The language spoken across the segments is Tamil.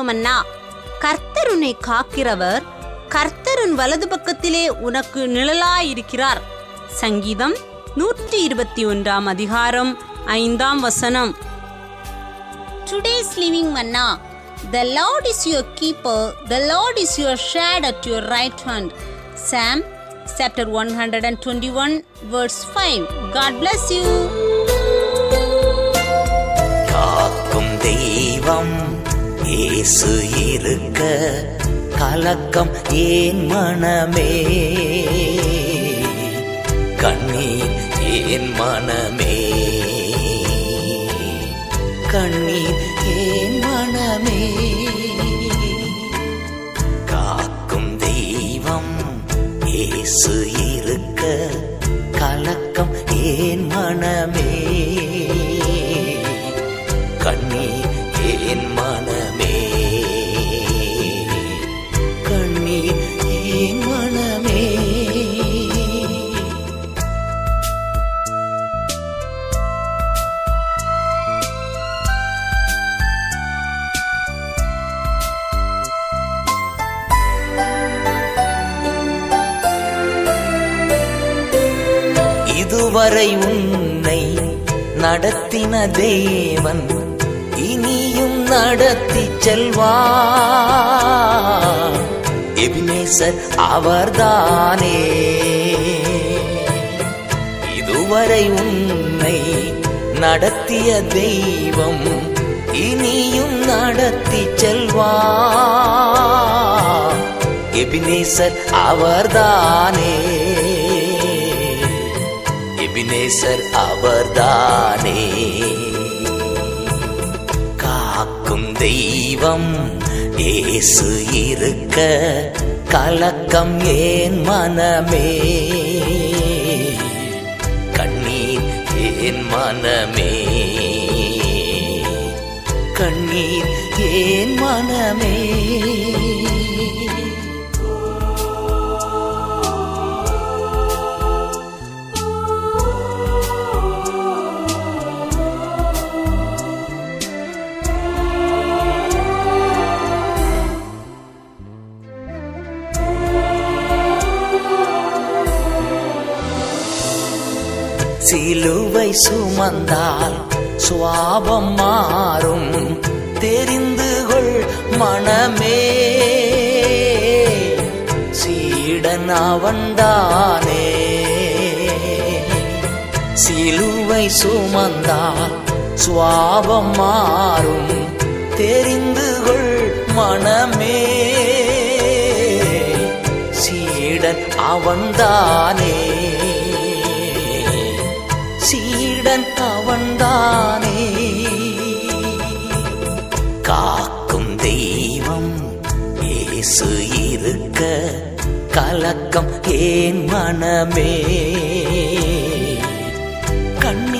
ஜீவமன்னா கர்த்தர் உன்னை காக்கிறவர் கர்த்தருன் வலது பக்கத்திலே உனக்கு நிழலாயிருக்கிறார். சங்கீதம் நூற்றி இருபத்தி ஒன்றாம் அதிகாரம் ஐந்தாம் வசனம். Today's living manna the Lord is your keeper the Lord is your shade at your right hand psalm chapter one hundred and twenty one words five God bless you காக்கும் தெய்வம் இயேசு இருக்க கலக்கம் ஏன் மனமே? கண்ணீர் ஏன் மனமே? கண்ணீர் ஏன் மனமே? காக்கும் தெய்வம் இயேசு இருக்க கலக்கம் ஏன் மனமே? கண்ணீர் மனமே. இதுவரை உன்னை நடத்தின தேவன் இனியும் நடத்தி செல்வா எபினேசர் அவர்தானே இதுவரை உன்னை நடத்திய தெய்வம் இனியும் நடத்தி செல்வா. எபினேசர் அவர்தானே எபினேசர் அவர்தானே காக்கும் தெய்வம் இயேசு இருக்க கலக்கம் ஏன் மனமே? கண்ணீர் ஏன் மனமே? கண்ணீர் ஏன் மனமே? சிலுவை சுமந்தால் சுவாபம் மாறும். தெரிந்து கொள் மனமே. சீடன் அவன்தானே. சிலுவை சுமந்தால் சுவாபம் மாறும். தெரிந்து கொள் மனமே. சீடன் அவன்தானே. அவன்தானே காக்கும் தெய்வம் இயேசு இருக்க கலக்கம் ஏன் மனமே? கண்ணி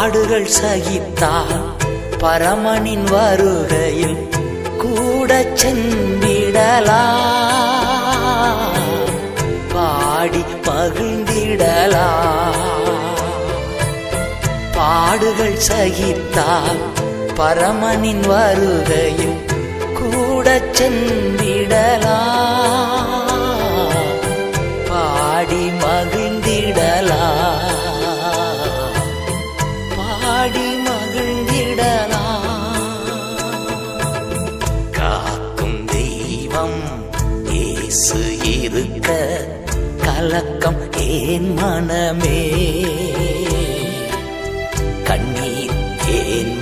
பாடுகள் சகித்தால் பரமனின் வருகையில் கூட சென்றிடலா பாடி மகிழ்ந்திடலா பாடுகள் சகித்தால் பரமனின் வருகையில் கூட சென்றிடலா மனமே கண்ணீர் தேன்